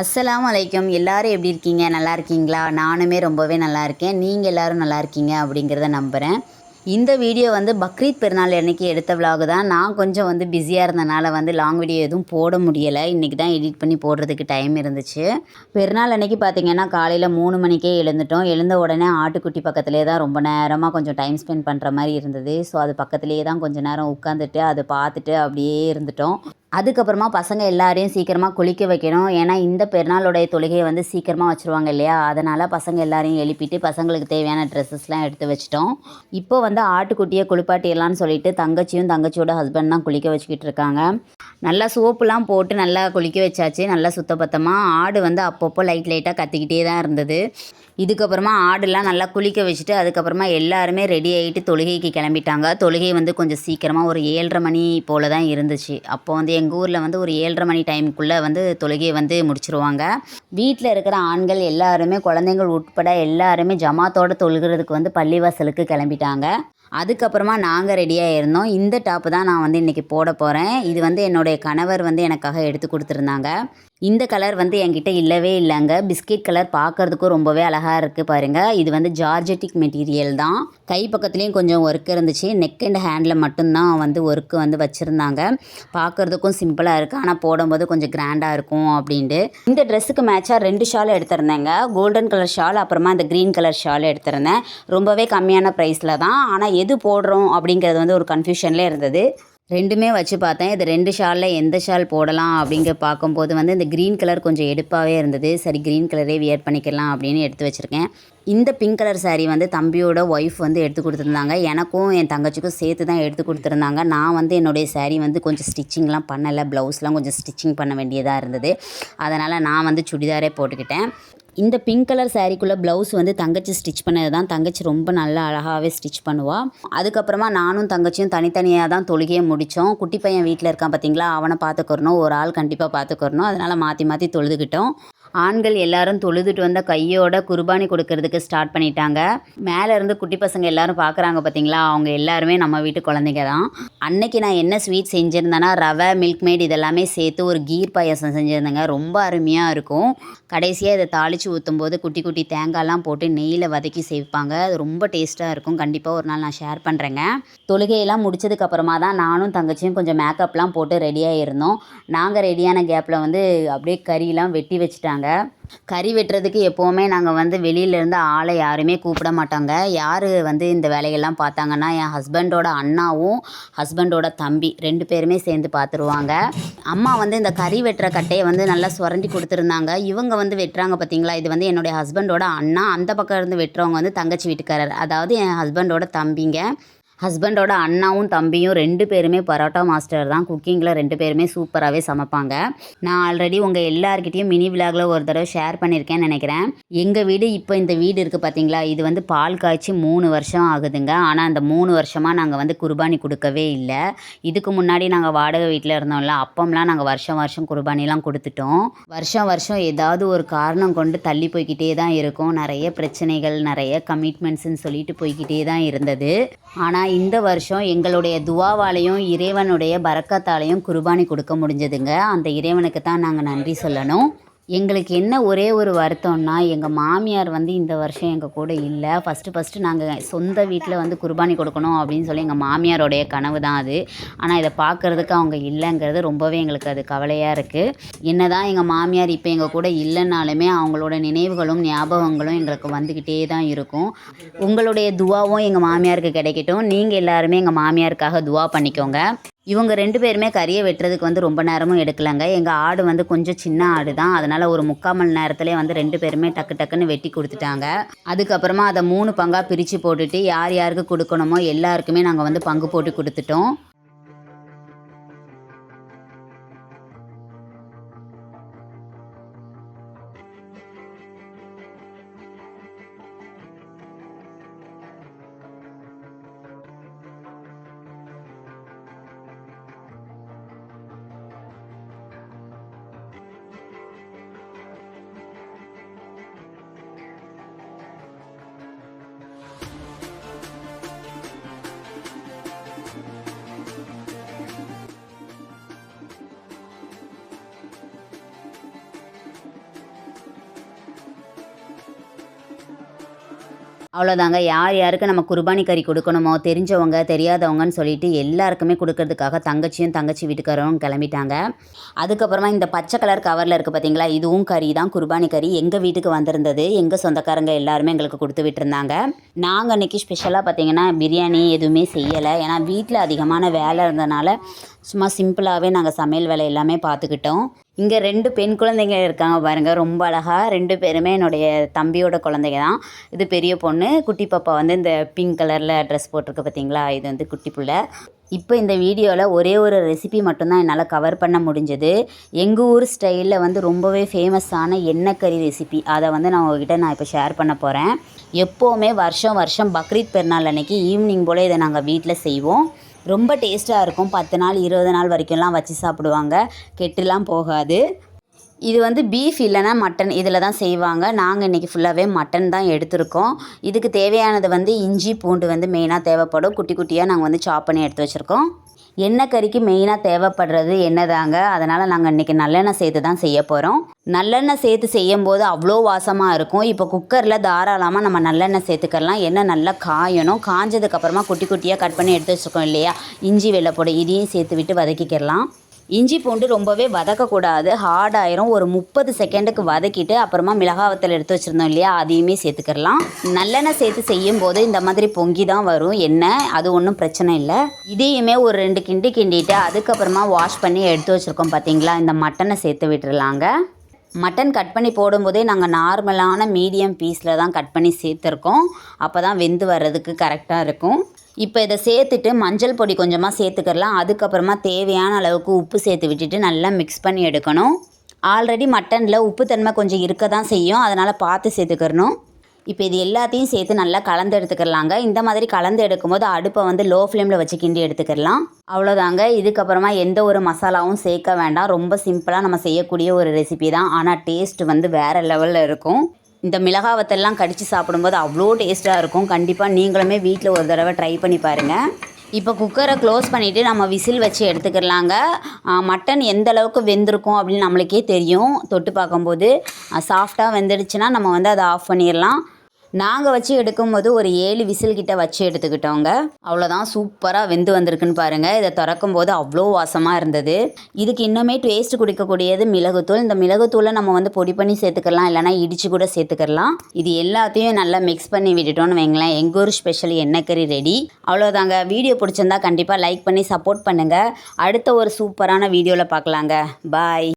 அஸ்லாம் அலைக்கும். எல்லாரும் எப்படி இருக்கீங்க? நல்லா இருக்கீங்களா? நானுமே ரொம்பவே நல்லா இருக்கேன். நீங்கள் எல்லோரும் நல்லா இருக்கீங்க அப்படிங்கிறத நம்புகிறேன் இந்த வீடியோ வந்து பக்ரீத் பெருநாள் அன்னைக்கு எடுத்த விலாகு தான். நான் கொஞ்சம் வந்து பிஸியாக இருந்தனால வந்து லாங் வீடியோ எதுவும் போட முடியலை. இன்றைக்கி தான் எடிட் பண்ணி போடுறதுக்கு டைம் இருந்துச்சு. பெருநாள் அன்னைக்கு பார்த்தீங்கன்னா காலையில் மூணு மணிக்கே எழுந்துட்டோம். எழுந்த உடனே ஆட்டுக்குட்டி பக்கத்துலேயே தான் ரொம்ப நேரமாக கொஞ்சம் டைம் ஸ்பெண்ட் பண்ணுற மாதிரி இருந்தது. ஸோ அது பக்கத்துலேயே தான் கொஞ்சம் நேரம் உட்காந்துட்டு அதை பார்த்துட்டு அப்படியே இருந்துட்டோம். அதுக்கப்புறமா பசங்க எல்லாரையும் சீக்கிரமாக குளிக்க வைக்கணும். ஏன்னா இந்த பெருநாளுடைய தொழுகையை வந்து சீக்கிரமாக வச்சுருவாங்க இல்லையா? அதனால் பசங்க எல்லாரையும் எழுப்பிட்டு பசங்களுக்கு தேவையான ட்ரெஸ்ஸஸ்லாம் எடுத்து வச்சிட்டோம். இப்போ வந்து ஆட்டுக்குட்டியை குளிப்பாட்டிடலான்னு சொல்லிட்டு தங்கச்சியும் தங்கச்சியோட ஹஸ்பண்ட் தான் குளிக்க வச்சுக்கிட்டு இருக்காங்க. நல்லா சோப்புலாம் போட்டு நல்லா குளிக்க வச்சாச்சு. நல்லா சுத்தபத்தமாக ஆடு வந்து அப்பப்போ லைட் லைட்டாக கத்திக்கிட்டே தான் இருந்தது. இதுக்கப்புறமா ஆடுலாம் நல்லா குளிக்க வச்சுட்டு அதுக்கப்புறமா எல்லாருமே ரெடி ஆகிட்டு தொழுகைக்கு கிளம்பிட்டாங்க. தொழுகை வந்து கொஞ்சம் சீக்கிரமாக ஒரு ஏழரை மணி போல் தான் இருந்துச்சு. அப்போ வந்து எங்கள் ஊரில் வந்து ஒரு ஏழரை மணி டைமுக்குள்ளே வந்து தொழுகையை வந்து முடிச்சிருவாங்க. வீட்டில் இருக்கிற ஆண்கள் எல்லாருமே குழந்தைங்கள் உட்பட எல்லாருமே ஜமாத்தோட தொழுகிறதுக்கு வந்து பள்ளிவாசலுக்கு கிளம்பிட்டாங்க. அதுக்கப்புறமா நாங்கள் ரெடியாக இருந்தோம். இந்த டாப்பு தான் நான் வந்து இன்றைக்கி போட போகிறேன் இது வந்து என்னுடைய கணவர் வந்து எனக்காக எடுத்து கொடுத்துருந்தாங்க. இந்த கலர் வந்து என்கிட்ட இல்லவே இல்லைங்க. பிஸ்கெட் கலர் பார்க்கறதுக்கும் ரொம்பவே அழகாக இருக்குது பாருங்கள் இது வந்து ஜார்ஜெட்டிக் மெட்டீரியல் தான். கை பக்கத்துலேயும் கொஞ்சம் ஒர்க் இருந்துச்சு. நெக் அண்ட் ஹேண்டில் மட்டும்தான் வந்து ஒர்க்கு வந்து வச்சுருந்தாங்க. பார்க்குறதுக்கும் சிம்பிளாக இருக்குது ஆனால் போடும்போது கொஞ்சம் கிராண்டாக இருக்கும் அப்படின்ட்டு. இந்த ட்ரெஸ்ஸுக்கு மேட்சாக ரெண்டு ஷால் எடுத்திருந்தேங்க. கோல்டன் கலர் ஷால் அப்புறமா இந்த க்ரீன் கலர் ஷால் எடுத்திருந்தேன். ரொம்பவே கம்மியான ப்ரைஸில் தான். ஆனால் எது போடுறோம் அப்படிங்கிறது வந்து ஒரு கன்ஃபியூஷன்லேயே இருந்தது. ரெண்டுமே வச்சு பார்த்தேன். இது ரெண்டு ஷாலில் எந்த ஷால் போடலாம் அப்படிங்க பார்க்கும்போது வந்து இந்த க்ரீன் கலர் கொஞ்சம் எடுப்பாகவே இருந்தது. சரி க்ரீன் கலரே வியர் பண்ணிக்கலாம் அப்படின்னு எடுத்து வச்சுருக்கேன். இந்த பிங்க் கலர் சாரீ வந்து தம்பியோட ஒய்ஃப் வந்து எடுத்து கொடுத்துருந்தாங்க. எனக்கும் என் தங்கச்சிக்கும் சேர்த்து தான் எடுத்து கொடுத்துருந்தாங்க. நான் வந்து என்னுடைய சாரீ வந்து கொஞ்சம் ஸ்டிச்சிங்லாம் பண்ணலை. ப்ளவுஸ்லாம் கொஞ்சம் ஸ்டிச்சிங் பண்ண வேண்டியதாக இருந்தது. அதனால் நான் வந்து சுடிதாரே போட்டுக்கிட்டேன். இந்த பிங்க் கலர் சாரீக்குள்ளே ப்ளவுஸ் வந்து தங்கச்சி ஸ்டிச் பண்ணது தான் தங்கச்சி ரொம்ப நல்லா அழகாகவே ஸ்டிச் பண்ணுவாள் அதுக்கப்புறமா நானும் தங்கச்சியும் தனித்தனியாக தான் தொழுகையை முடித்தோம் குட்டி பையன் வீட்டில் இருக்கான் பார்த்தீங்களா அவனை பார்த்துக்கிறணும் ஒரு ஆள் கண்டிப்பாக பார்த்துக்கிறணும் அதனால் மாற்றி மாற்றி தொழுதுகிட்டோம். ஆண்கள் எல்லாரும் தொழுதுட்டு வந்த கையோட குர்பானி கொடுக்கறதுக்கு ஸ்டார்ட் பண்ணிட்டாங்க. மேலே இருந்து குட்டி பசங்க எல்லாரும் பார்க்குறாங்க பார்த்தீங்களா அவங்க எல்லாருமே நம்ம வீட்டு குழந்தைங்க தான். அன்னைக்கு நான் என்ன ஸ்வீட் செஞ்சுருந்தேன்னா ரவை மில்க் மேட் இதெல்லாமே சேர்த்து ஒரு கீர் பாயாசம் செஞ்சுருந்தேங்க. ரொம்ப அருமையாக இருக்கும். கடைசியாக இதை தாளித்து ஊற்றும் போது குட்டி குட்டி தேங்காய்லாம் போட்டு நெய்யில் வதக்கி சேர்ப்பாங்க. அது ரொம்ப டேஸ்ட்டாக இருக்கும். கண்டிப்பாக ஒரு நாள் நான் ஷேர் பண்ணுறேங்க தொழுகையெல்லாம் முடிச்சதுக்கப்புறமா தான் நானும் தங்கச்சியும் கொஞ்சம் மேக்கப்லாம் போட்டு ரெடியாக இருந்தோம் நாங்கள் ரெடியான கேப்பில் வந்து அப்படியே கறியெலாம் வெட்டி வச்சுட்டாங்க. கறி வெட்டுறதுக்கு எப்போவுமே நாங்கள் வந்து வெளியிலேருந்து ஆளை யாருமே கூப்பிட மாட்டாங்க. யார் வந்து இந்த வேலையெல்லாம் பார்த்தாங்கன்னா என் ஹஸ்பண்டோட அண்ணாவும் ஹஸ்பண்டோட தம்பி ரெண்டு பேருமே சேர்ந்து பார்த்துருவாங்க. அம்மா வந்து இந்த கறி வெட்டுற கட்டையை வந்து நல்லா சுரண்டி கொடுத்துருந்தாங்க. இவங்க வந்து வெட்டுறாங்க பார்த்தீங்களா? இது வந்து என்னுடைய ஹஸ்பண்டோட அண்ணா. அந்த பக்கம் இருந்து வெட்டுறவங்க வந்து தங்கச்சி வீட்டுக்காரர். அதாவது என் ஹஸ்பண்டோட தம்பிங்க. ஹஸ்பண்டோட அண்ணாவும் தம்பியும் ரெண்டு பேருமே பரோட்டா மாஸ்டர் தான். குக்கிங்கில் ரெண்டு பேருமே சூப்பராகவே சமைப்பாங்க. நான் ஆல்ரெடி உங்கள் எல்லாருக்கிட்டையும் மினி விலாகில் ஒரு தடவை ஷேர் பண்ணியிருக்கேன்னு நினைக்கிறேன். எங்கள் வீடு இப்போ இந்த வீடு இருக்குது பார்த்தீங்களா? இது வந்து பால் காய்ச்சி மூணு வருஷம் ஆகுதுங்க. ஆனால் அந்த மூணு வருஷமாக நாங்கள் வந்து குர்பானி கொடுக்கவே இல்லை. இதுக்கு முன்னாடி நாங்கள் வாடகை வீட்டில் இருந்தோம்ல அப்பம்லாம் நாங்கள் வருஷம் வருஷம் குர்பானிலாம் கொடுத்துட்டோம். வருஷம் வருஷம் ஏதாவது ஒரு காரணம் கொண்டு தள்ளி போய்க்கிட்டே தான் இருக்கும். நிறைய பிரச்சனைகள் நிறைய கமிட்மெண்ட்ஸ்ன்னு சொல்லிட்டு போய்க்கிட்டே தான் இருந்தது. ஆனால் இந்த வருஷம் எங்களுடைய துவாவாலையும் இறைவனுடைய பரக்கத்தாலையும் குர்பானி கொடுக்க முடிஞ்சதுங்க. அந்த இறைவனுக்கு தான் நாங்கள் நன்றி சொல்லணும். எங்களுக்கு என்ன ஒரே ஒரு வருத்தம்னா எங்கள் மாமியார் வந்து இந்த வருஷம் எங்கள் கூட இல்லை. ஃபஸ்ட்டு ஃபஸ்ட்டு நாங்கள் சொந்த வீட்டில் வந்து குர்பானி கொடுக்கணும் அப்படின்னு சொல்லி எங்கள் மாமியாரோடைய கனவு தான் அது. ஆனால் இதை பார்க்குறதுக்கு அவங்க இல்லைங்கிறது ரொம்பவே எங்களுக்கு அது கவலையாக இருக்குது என்ன தான் எங்கள் மாமியார் இப்போ எங்கள் கூட இல்லைனாலுமே அவங்களோட நினைவுகளும் ஞாபகங்களும் எங்களுக்கு வந்துக்கிட்டே தான் இருக்கும். உங்களுடைய துவாவும் எங்கள் மாமியாருக்கு கிடைக்கட்டும். நீங்கள் எல்லாருமே எங்கள் மாமியாருக்காக துவா பண்ணிக்கோங்க. இவங்க ரெண்டு பேருமே கறியை வெட்டுறதுக்கு வந்து ரொம்ப நேரமும் எடுக்கலங்க. எங்கள் ஆடு வந்து கொஞ்சம் சின்ன ஆடு தான் அதனால் ஒரு முக்கால் மணி நேரத்துலேயே வந்து ரெண்டு பேருமே டக்கு டக்குன்னு வெட்டி கொடுத்துட்டாங்க. அதுக்கப்புறமா அதை மூணு பங்காக பிரித்து போட்டுட்டு யார் யாருக்கு கொடுக்கணுமோ எல்லாருக்குமே நாங்கள் வந்து பங்கு போட்டு கொடுத்துட்டோம். அவ்வளோதாங்க யார் யாருக்கு நம்ம குர்பானி கறி கொடுக்கணுமோ தெரிஞ்சவங்க தெரியாதவங்கன்னு சொல்லிட்டு எல்லாருக்குமே கொடுக்கறதுக்காக தங்கச்சியும் தங்கச்சி வீட்டுக்காரரும் கிளம்பிட்டாங்க. அதுக்கப்புறமா இந்த பச்சை கலர் கவரில் இருக்குது பார்த்தீங்களா இதுவும் கறி தான். குர்பானி கறி எங்கள் வீட்டுக்கு வந்திருந்தது எங்கள் சொந்தக்காரங்க எல்லாருமே எங்களுக்கு கொடுத்து விட்டுருந்தாங்க. நாங்கள் அன்றைக்கி ஸ்பெஷலாக பார்த்தீங்கன்னா பிரியாணி எதுவுமே செய்யலை. ஏன்னா வீட்டில் அதிகமான வேலை இருந்தனால சும்மா சிம்பிளாகவே நாங்கள் சமையல் வேலை எல்லாமே பார்த்துக்கிட்டோம் இங்கே ரெண்டு பெண் குழந்தைங்க இருக்காங்க பாருங்கள் ரொம்ப அழகாக ரெண்டு பேருமே என்னுடைய தம்பியோட குழந்தைங்க தான் இது பெரிய பொண்ணு. குட்டி பாப்பா வந்து இந்த பிங்க் கலரில் ட்ரெஸ் போட்டிருக்கு பார்த்தீங்களா இது வந்து குட்டி பிள்ளை. இப்போ இந்த வீடியோவில் ஒரே ஒரு ரெசிபி மட்டும்தான் என்னால் கவர் பண்ண முடிஞ்சது. எங்கள் ஊர் ஸ்டைலில் வந்து ரொம்பவே ஃபேமஸான எண்ணெய் கறி ரெசிபி அதை வந்து நான் உங்ககிட்ட நான் இப்போ ஷேர் பண்ண போகிறேன் எப்போவுமே வருஷம் வருஷம் பக்ரீத் பெருநாள் அன்னைக்கு ஈவினிங் போல் இதை நாங்கள் வீட்டில் செய்வோம். ரொம்ப டேஸ்ட்டாக இருக்கும். பத்து நாள் இருபது நாள் வரைக்கும்லாம் வச்சு சாப்பிடுவாங்க. கெட்டுலாம் போகாது. இது வந்து பீஃப் இல்லைன்னா மட்டன் இதில் தான் செய்வாங்க. நாங்கள் இன்றைக்கி ஃபுல்லாகவே மட்டன் தான் எடுத்திருக்கோம். இதுக்கு தேவையானது வந்து இஞ்சி பூண்டு வந்து மெயினாக தேவைப்படும். குட்டி குட்டியாக நாங்கள் வந்து சாப் பண்ணி எடுத்து வச்சுருக்கோம். எண்ணெய் கறிக்கு மெயினாக தேவைப்படுறது எண்ணெய் அதனால் நாங்கள் இன்றைக்கி நல்லெண்ணெய் சேர்த்து தான் செய்ய போகிறோம் நல்லெண்ணெய் சேர்த்து செய்யும் போது அவ்வளோ வாசமாக இருக்கும். இப்போ குக்கரில் தாராளமாக நம்ம நல்லெண்ணெய் சேர்த்துக்கலாம். எண்ணெய் நல்லா காயணும். காஞ்சதுக்கப்புறமா குட்டி குட்டியாக கட் பண்ணி எடுத்து வச்சுருக்கோம் இல்லையா? இஞ்சி வெள்ளைப்பொடி இதையும் சேர்த்து விட்டு வதக்கிக்கலாம். இஞ்சி பூண்டு ரொம்பவே வதக்கக்கூடாது. ஹார்ட் ஆயிரும். ஒரு முப்பது செகண்டுக்கு வதக்கிட்டு அப்புறமா மிளகாவத்தில் எடுத்து வச்சுருந்தோம் இல்லையா? அதையுமே சேர்த்துக்கிடலாம் நல்லெண்ணெய் சேர்த்து செய்யும் போது இந்த மாதிரி பொங்கி தான் வரும். எண்ணெய் அது ஒன்றும் பிரச்சனை இல்லை. இதையுமே ஒரு ரெண்டு கிண்டி கிண்டிட்டு அதுக்கப்புறமா வாஷ் பண்ணி எடுத்து வச்சுருக்கோம் பார்த்தீங்களா இந்த மட்டனை சேர்த்து விட்டுருலாங்க மட்டன் கட் பண்ணி போடும்போதே நாங்கள் நார்மலான மீடியம் பீஸில் தான் கட் பண்ணி சேர்த்துருக்கோம். அப்போ தான் வெந்து வர்றதுக்கு கரெக்டாக இருக்கும். இப்போ இதை சேர்த்துட்டு மஞ்சள் பொடி கொஞ்சமாக சேர்த்துக்கலாம் அதுக்கப்புறமா தேவையான அளவுக்கு உப்பு சேர்த்து விட்டுட்டு நல்லா மிக்ஸ் பண்ணி எடுக்கணும். ஆல்ரெடி மட்டனில் உப்புத்தன்மை கொஞ்சம் இருக்க தான் செய்யும். அதனால் பார்த்து சேர்த்துக்கிறணும். இப்போ இது எல்லாத்தையும் சேர்த்து நல்லா கலந்து எடுத்துக்கிறலாங்க. இந்த மாதிரி கலந்து எடுக்கும்போது அடுப்பை வந்து லோ ஃப்ளேமில் வச்சு கிண்டி எடுத்துக்கிடலாம் அவ்வளோதாங்க. இதுக்கப்புறமா எந்த ஒரு மசாலாவும் சேர்க்க வேண்டாம். ரொம்ப சிம்பிளாக நம்ம செய்யக்கூடிய ஒரு ரெசிபி தான். ஆனால் டேஸ்ட் வந்து வேறு லெவலில் இருக்கும். இந்த மிளகாவத்தெல்லாம் கடித்து சாப்பிடும்போது அவ்வளோ டேஸ்ட்டாக இருக்கும். கண்டிப்பாக நீங்களுமே வீட்டில் ஒரு தடவை ட்ரை பண்ணி பாருங்கள் இப்போ குக்கரை க்ளோஸ் பண்ணிவிட்டு நம்ம விசில் வச்சு எடுத்துக்கிறலாங்க மட்டன் எந்த அளவுக்கு வெந்திருக்கும் அப்படின்னு நம்மளுக்கே தெரியும். தொட்டு பார்க்கும்போது சாஃப்டாக வெந்துடுச்சுன்னா நம்ம வந்து அதை ஆஃப் பண்ணிடலாம். நாங்கள் வச்சு எடுக்கும்போது ஒரு ஏழு விசில் கிட்ட வச்சு எடுத்துக்கிட்டோங்க. அவ்வளோதான் சூப்பராக வெந்து வந்திருக்குன்னு பாருங்கள் இதை திறக்கும் போது அவ்வளோ வாசமாக இருந்தது. இதுக்கு இன்னுமே டேஸ்ட் குடிக்கக்கூடியது மிளகுத்தூள். இந்த மிளகுத்தூளை நம்ம வந்து பொடி பண்ணி சேர்த்துக்கலாம் இல்லைனா இடித்து கூட சேர்த்துக்கலாம். இது எல்லாத்தையும் நல்லா மிக்ஸ் பண்ணி விட்டுட்டோம்னு வைங்களேன். எங்கள் ஊர் ஸ்பெஷல் எண்ணெய்கறி ரெடி அவ்வளோதாங்க வீடியோ பிடிச்சிருந்தா கண்டிப்பாக லைக் பண்ணி சப்போர்ட் பண்ணுங்கள் அடுத்த ஒரு சூப்பரான வீடியோவில் பார்க்கலாங்க. பாய்